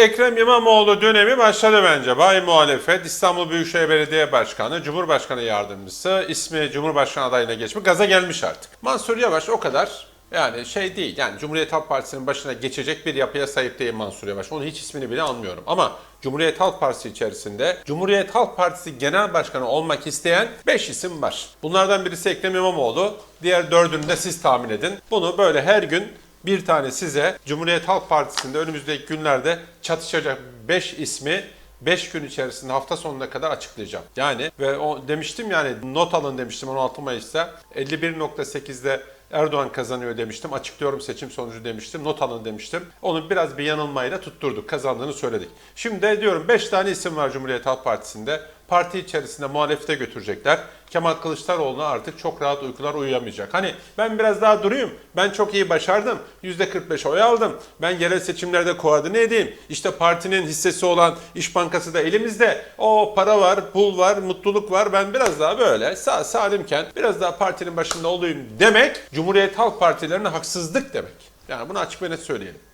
Ekrem İmamoğlu dönemi başladı bence. Bay muhalefet, İstanbul Büyükşehir Belediye Başkanı, Cumhurbaşkanı Yardımcısı, ismi Cumhurbaşkanı adayına geçmiş. Gaza gelmiş artık. Mansur Yavaş o kadar yani şey değil. Yani Cumhuriyet Halk Partisi'nin başına geçecek bir yapıya sahip değil Mansur Yavaş. Onun hiç ismini bile anmıyorum. Ama Cumhuriyet Halk Partisi içerisinde Cumhuriyet Halk Partisi Genel Başkanı olmak isteyen 5 isim var. Bunlardan birisi Ekrem İmamoğlu. Diğer dördünü de siz tahmin edin. Bunu böyle her gün bir tane size Cumhuriyet Halk Partisi'nde önümüzdeki günlerde çatışacak 5 ismi 5 gün içerisinde hafta sonuna kadar açıklayacağım. Yani ve o demiştim yani not alın demiştim 16 Mayıs'ta 51.8'de Erdoğan kazanıyor demiştim. Açıklıyorum seçim sonucu demiştim. Not alın demiştim. Onu biraz bir yanılmayla tutturduk. Kazandığını söyledik. Şimdi diyorum 5 tane isim var Cumhuriyet Halk Partisi'nde. Parti içerisinde muhalefete götürecekler. Kemal Kılıçdaroğlu'na artık çok rahat uykular uyuyamayacak. Hani ben biraz daha durayım. Ben çok iyi başardım. %45 oy aldım. Ben yerel seçimlerde koordine edeyim. İşte partinin hissesi olan İş Bankası da elimizde. O para var, pul var, mutluluk var. Ben biraz daha böyle sağ salimken biraz daha partinin başında olayım demek Cumhuriyet Halk Partilerine haksızlık demek. Yani bunu açık ve net söyleyelim.